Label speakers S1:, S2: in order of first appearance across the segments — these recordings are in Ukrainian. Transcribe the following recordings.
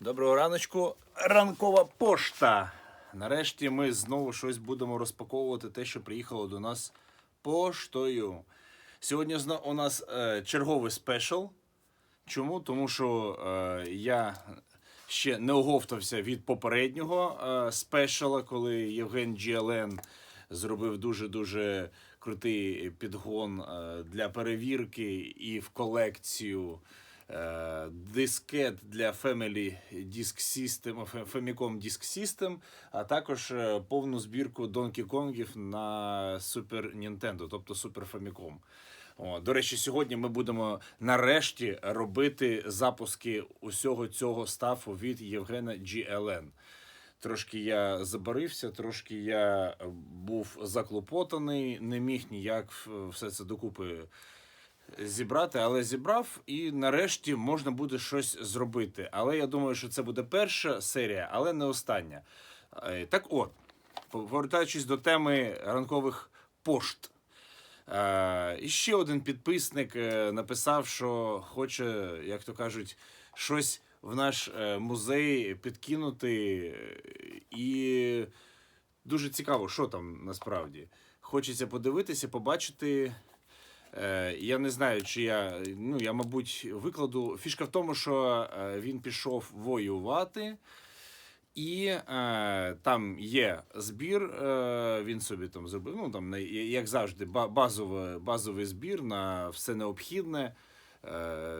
S1: Доброго раночку, ранкова пошта. Нарешті ми знову щось будемо розпаковувати те, що приїхало до нас поштою. Сьогодні у нас е, черговий спешл. Чому? Тому що е, я ще не оговтався від попереднього е, спешала, коли Євген GLN зробив дуже-дуже крутий підгон е, для перевірки і в колекцію дискет для Family Disk System, Famicom Disk System, а також е, повну збірку Donkey Kongів на Super Nintendo, тобто Super Famicom. О, до речі, сьогодні ми будемо нарешті робити запуски усього цього стафу від Євгена GLN. Трошки я забарився, трошки я був заклопотаний, не міг ніяк все це докупи зібрати, але зібрав, і нарешті можна буде щось зробити. Але я думаю, що це буде перша серія, але не остання. Е, Так от, повертаючись до теми ранкових пошт. Е, І ще один підписник е, написав, що хоче, як то кажуть, щось в наш музей підкинути. І дуже цікаво, що там насправді. Хочеться подивитися, побачити. Е, Я не знаю, чи я. Ну, я, мабуть, викладу. Фішка в тому, що е, він пішов воювати. І е, там є збір, е, він собі там зробив, ну там як завжди, ба- базове, базовий збір на все необхідне. Е,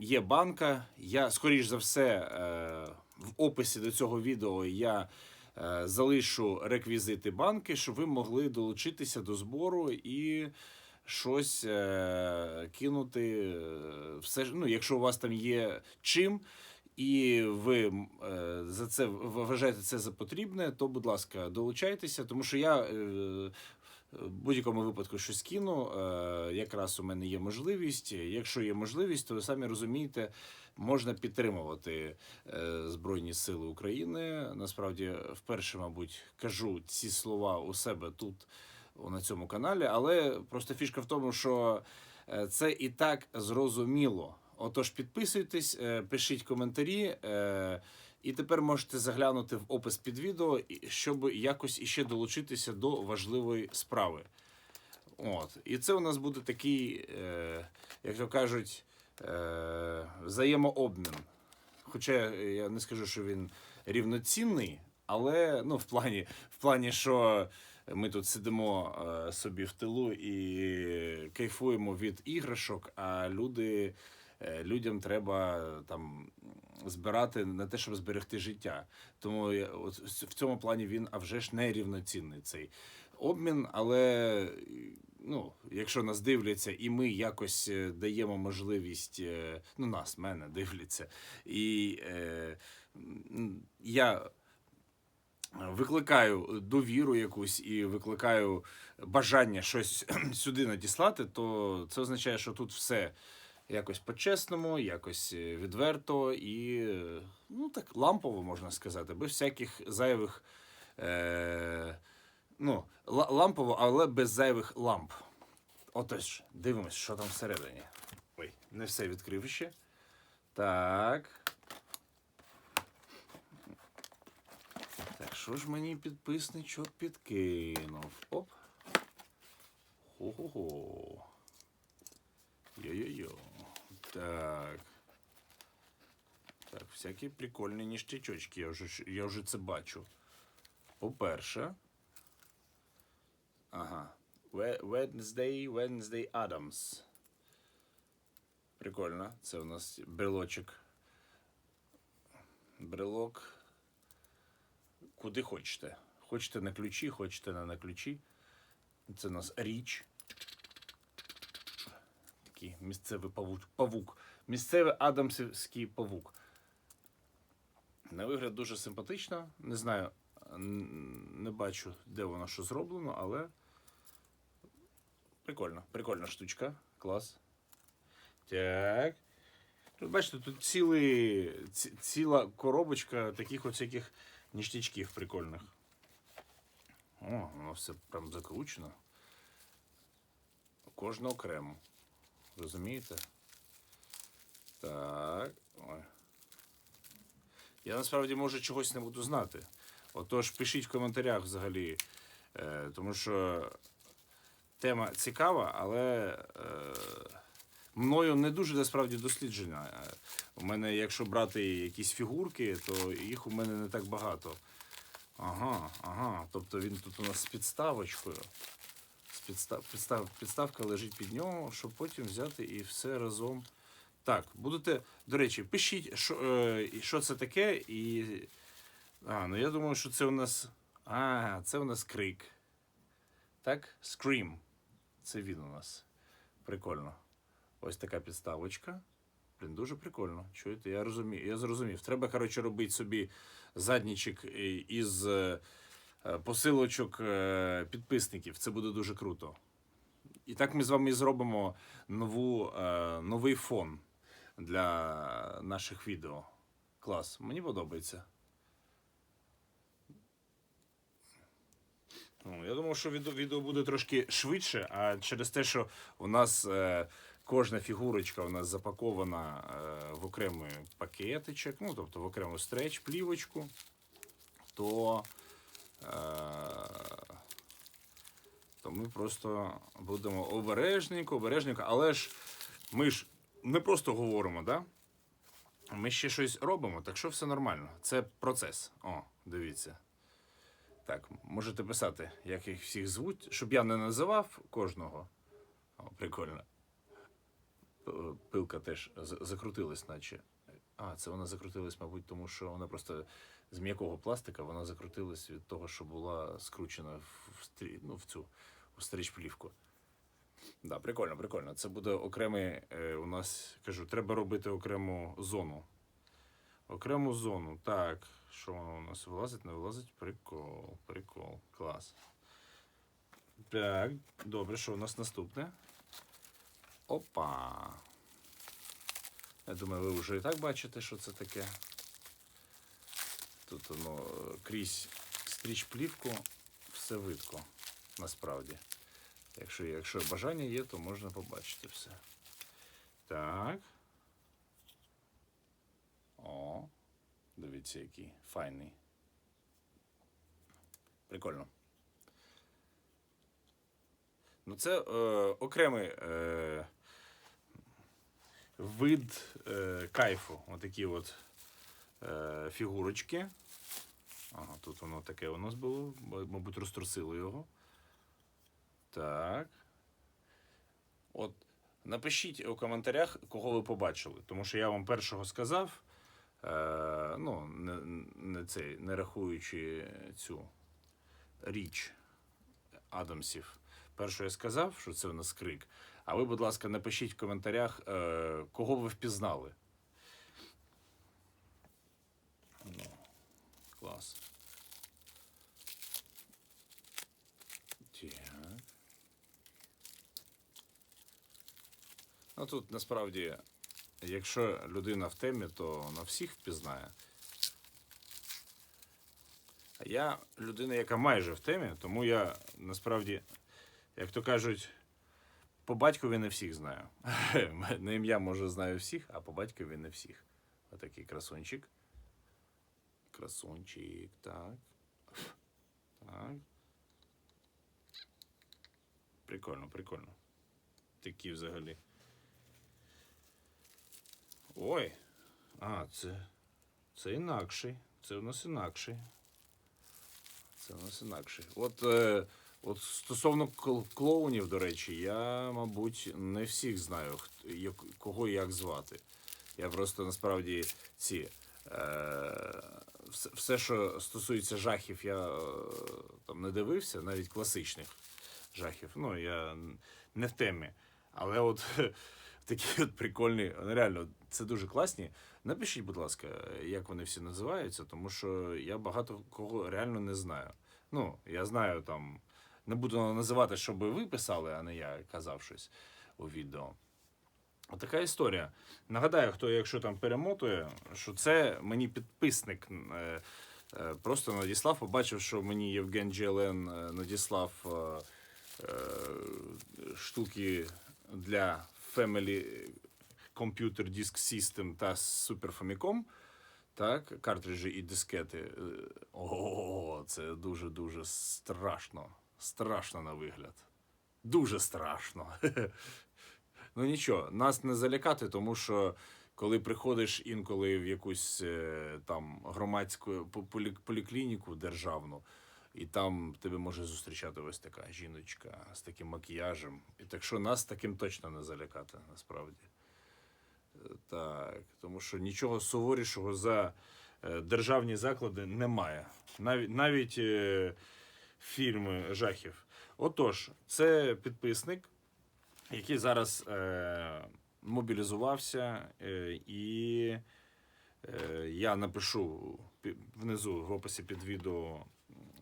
S1: є банка. Я, скоріш за все, е, в описі до цього відео я е, залишу реквізити банки, щоб ви могли долучитися до збору і щось е, кинути. е, Все ж, ну, якщо у вас там є чим, і ви е, за це вважаєте це за потрібне, то будь ласка, долучайтеся, тому що я. е, в будь-якому випадку щось кину. Якраз у мене є можливість. Якщо є можливість, то ви самі розумієте, можна підтримувати Збройні Сили України. Насправді, вперше, мабуть, кажу ці слова у себе тут на цьому каналі, але просто фішка в тому, що е, це і так зрозуміло. Отож, підписуйтесь, е, пишіть коментарі. е, І тепер можете заглянути в опис під відео, щоб якось іще долучитися до важливої справи. От. І це у нас буде такий, як то кажуть, взаємообмін. Хоча я не скажу, що він рівноцінний, але ну, в плані, в плані, що ми тут сидимо е, собі в тилу і кайфуємо від іграшок, а люди, е, людям треба там збирати на те, щоб зберегти життя. Тому в цьому плані він а вже ж не рівноцінний цей обмін. Але ну, якщо нас дивляться, і ми якось е, даємо можливість, ну нас, мене дивляться, і е, я викликаю довіру якусь і викликаю бажання щось сюди надіслати, то це означає, що тут все якось по-чесному, якось е, відверто і ну так лампово можна сказати, без всяких зайвих. Е, ну, ла- лампово, але без зайвих ламп. Отож, дивимось, що там всередині. Ой, не все відкрив ще. Так. Що ж мені підписничок підкинув? Оп. Хо-хо-хо. Йо-йо-йо. Так. Так, всякі прикольні ніштячочки, я вже, я вже це бачу. По-перше. Ага. Wednesday, Wednesday Adams. Прикольно. Це у нас брелочок. Брелок. Куди хочете. Хочете на ключі, хочете не на ключі. Це у нас річ. Такий місцевий павук. павук. Місцевий адамсівський павук. На вигляд дуже симпатично. Не знаю, не бачу, де воно що зроблено, але прикольно. Прикольна штучка. Клас. Так. Тут бачите, тут цілий, ці- ціла коробочка таких от всяких ніштячків прикольних. О, воно все прям закручено. Кожне окремо. Розумієте? Так. Ой. Я насправді може чогось не буду знати. Отож, пишіть в коментарях взагалі, е, тому що тема цікава, але е, мною не дуже насправді досліджена. Е, У мене, якщо брати якісь фігурки, то їх у мене не так багато. Ага, ага. Тобто він тут у нас з підставочкою. З підстав, підстав, підставка лежить під нього, щоб потім взяти і все разом. Так, будете. До речі, пишіть, що, е, що це таке, і. А, ну я думаю, що це у нас. А, це у нас крик. Так? Scream. Це він у нас. Прикольно. Ось така підставочка. Блін, дуже прикольно. Чуєте? Я розумію. Я зрозумів. Треба, коротше, робити собі заднічок із е, е, посилочок е, підписників. Це буде дуже круто. І так ми з вами зробимо нову, е, новий фон для наших відео. Клас, мені подобається. Ну, я думав, що відео, буде трошки швидше, а через те, що у нас е, кожна фігурочка у нас запакована е, в окремий пакетичок, ну тобто в окрему стреч, плівочку, то, е, то ми просто будемо обережненько, обережненько, але ж ми ж не просто говоримо, да? Ми ще щось робимо, так що все нормально. Це процес. О, дивіться. Так, можете писати, як їх всіх звуть, щоб я не називав кожного. О, прикольно. Пилка теж закрутилась, наче. А, це вона закрутилась, мабуть, тому що вона просто з м'якого пластика вона закрутилась від того, що була скручена в, стрі- ну, в цю в стріч-плівку. Да, прикольно, прикольно. Це буде окремий е, у нас, кажу, треба робити окрему зону. Окрему зону. Так, що воно у нас вилазить, не вилазить? Прикол, прикол, клас. Так, добре, що у нас наступне? Опа. Я думаю, ви вже і так бачите, що це таке. Тут воно е, крізь стріч плівку все видко, насправді. Якщо, якщо бажання є, то можна побачити все. Так. О, дивіться, який файний. Прикольно. Ну, це е, окремий е, вид е, кайфу. Отакі от е, фігурочки. Ага, тут воно таке у нас було, мабуть, розтрусили його. Так. От напишіть у коментарях, кого ви побачили. Тому що я вам першого сказав. Е, ну, не, не, цей, не рахуючи цю річ Адамсів. Першого я сказав, що це у нас крик. А ви, будь ласка, напишіть в коментарях, е, кого ви впізнали. Ну, клас. Так. Ну тут насправді, якщо людина в темі, то вона всіх впізнає. А я людина, яка майже в темі, тому я насправді, як то кажуть, по батькові не всіх знаю. На ім'я, може, знаю всіх, а по батькові не всіх. Отакий красунчик. Красунчик, так. Так. Прикольно, прикольно. Такі взагалі. Ой. А, це. Це інакший. Це у нас інакший. Це у нас інакший. От, е, от стосовно клоунів, до речі, я, мабуть, не всіх знаю, кого і як звати. Я просто насправді ці. Е, все, що стосується жахів, я е, там не дивився, навіть класичних жахів. Ну, я не в темі. Але от такі от прикольні, реально, це дуже класні. Напишіть, будь ласка, як вони всі називаються, тому що я багато кого реально не знаю. Ну, я знаю там, не буду називати, щоб ви писали, а не я казав щось у відео. Отака історія. Нагадаю, хто, якщо там перемотує, що це мені підписник е, е, просто надіслав, побачив, що мені Євген GLN е, надіслав штуки для Family Computer Disk System та Super Famicom. Так, картриджі і дискети. О, це дуже-дуже страшно. Страшно на вигляд. Дуже страшно. Ну нічого, нас не залякати, тому що коли приходиш інколи в якусь е, там громадську поліклініку державну, і там тебе може зустрічати ось така жіночка з таким макіяжем. І так що нас таким точно не залякати, насправді. Так, тому що нічого суворішого за е, державні заклади немає. Навіть, навіть е, фільми жахів. Отож, це підписник, який зараз е, мобілізувався, е, і е, я напишу внизу в описі під відео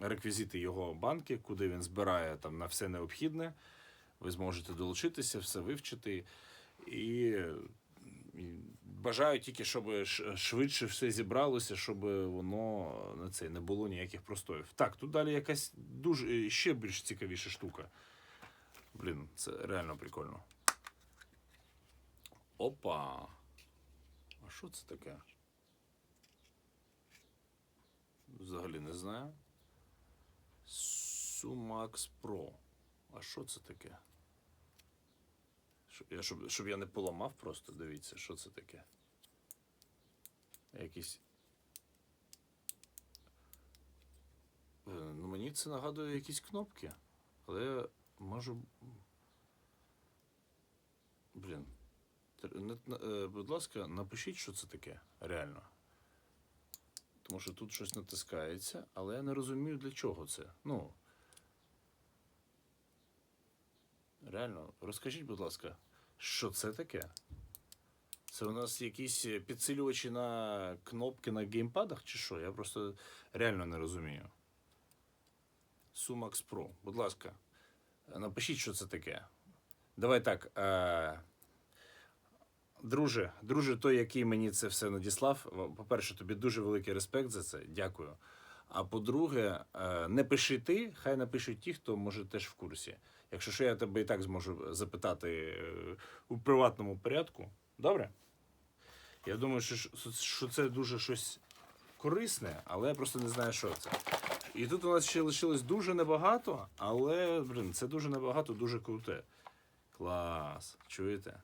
S1: реквізити його банки, куди він збирає там на все необхідне. Ви зможете долучитися, все вивчити. І, бажаю тільки, щоб швидше все зібралося, щоб воно на це не було ніяких простоїв. Так, тут далі якась дуже ще більш цікавіша штука. Блін, це реально прикольно. Опа. А що це таке? Взагалі не знаю. Sumax Pro. А що це таке? Щоб щоб, я не поламав просто, дивіться, що це таке. Якісь. Е, Ну, мені це нагадує якісь кнопки. Але я можу. Блін. Е, Будь ласка, напишіть, що це таке. Реально. Тому що тут щось натискається, але я не розумію, для чого це. Ну. Реально, розкажіть, будь ласка, що це таке? Це у нас якісь е, підсилювачі на кнопки на геймпадах чи що? Я просто реально не розумію. Sumax Pro, будь ласка, е, напишіть, що це таке. Давай так. Е- друже, друже, той, який мені це все надіслав. По-перше, тобі дуже великий респект за це. Дякую. А по-друге, е, не пиши ти, хай напишуть ті, хто може теж в курсі. Якщо що, я тебе і так зможу запитати е, у приватному порядку. Добре? Я думаю, що, це дуже щось корисне, але я просто не знаю, що це. І тут у нас ще лишилось дуже небагато, але, блін, це дуже небагато, дуже круте. Клас. Чуєте?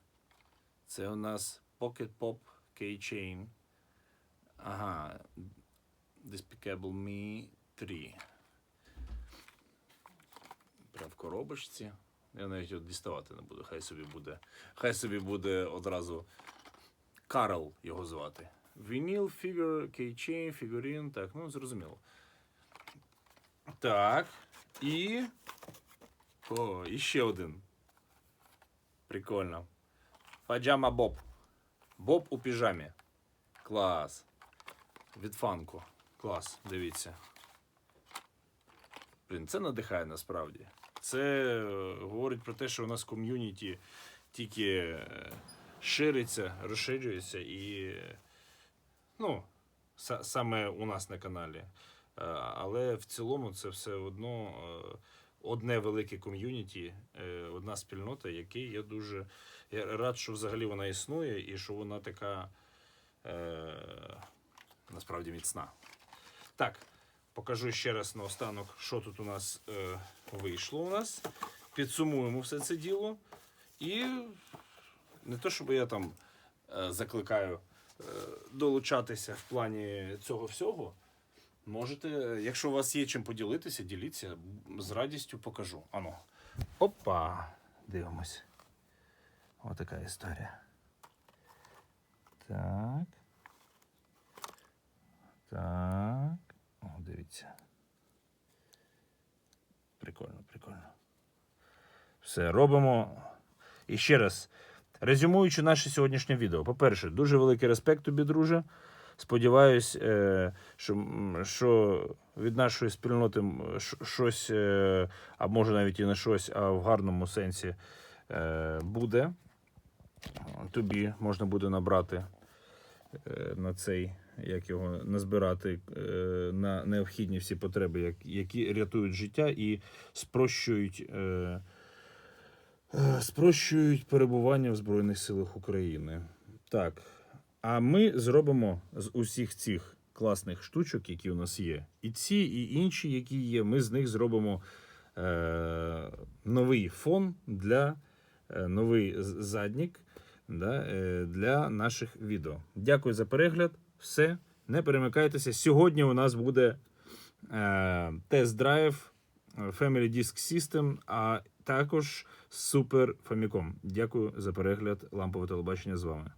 S1: Це у нас Pocket Pop Keychain. Ага. Despicable Me 3. Прям в коробочці. Я навіть його діставати не буду. Хай собі буде. Хай собі буде одразу Карл його звати. Вініл, фігур, кейчейн, фігурін. Так, ну зрозуміло. Так. І. О, і ще один. Прикольно. Паджама Боб. Боб у піжамі. Клас. Від фанку. Клас, дивіться. Блін, це надихає насправді. Це е, говорить про те, що у нас ком'юніті тільки е, шириться, розширюється і. Ну, саме у нас на каналі. Е, Але в цілому це все одно одне велике ком'юніті, одна спільнота, який я дуже я рад, що взагалі вона існує і що вона така насправді міцна. Так, покажу ще раз наостанок, що тут у нас е, вийшло у нас. Підсумуємо все це діло. І не то, щоб я там е, закликаю е, долучатися в плані цього всього. Можете, якщо у вас є чим поділитися, діліться, з радістю покажу. Ану. Опа! Дивимось. Отака історія. Так. Так. О, дивіться. Прикольно, прикольно. Все, робимо. І ще раз. Резюмуючи наше сьогоднішнє відео. По-перше, дуже великий респект тобі, друже. Сподіваюсь, е, що, що від нашої спільноти щось, е, а може навіть і не щось, а в гарному сенсі е, буде. Тобі можна буде набрати на цей, як його назбирати е, на необхідні всі потреби, як- які рятують життя і спрощують. Е, е, Спрощують перебування в Збройних силах України. Так,
S2: А ми зробимо з усіх цих класних штучок, які у нас є, і ці, і інші, які є, ми з них зробимо е, новий фон для е, новий заднік для наших відео. Дякую за перегляд. Все, не перемикайтеся. Сьогодні у нас буде е, тест-драйв е, Family Disk System, а також Super Famicom. Дякую за перегляд. Лампове телебачення з вами.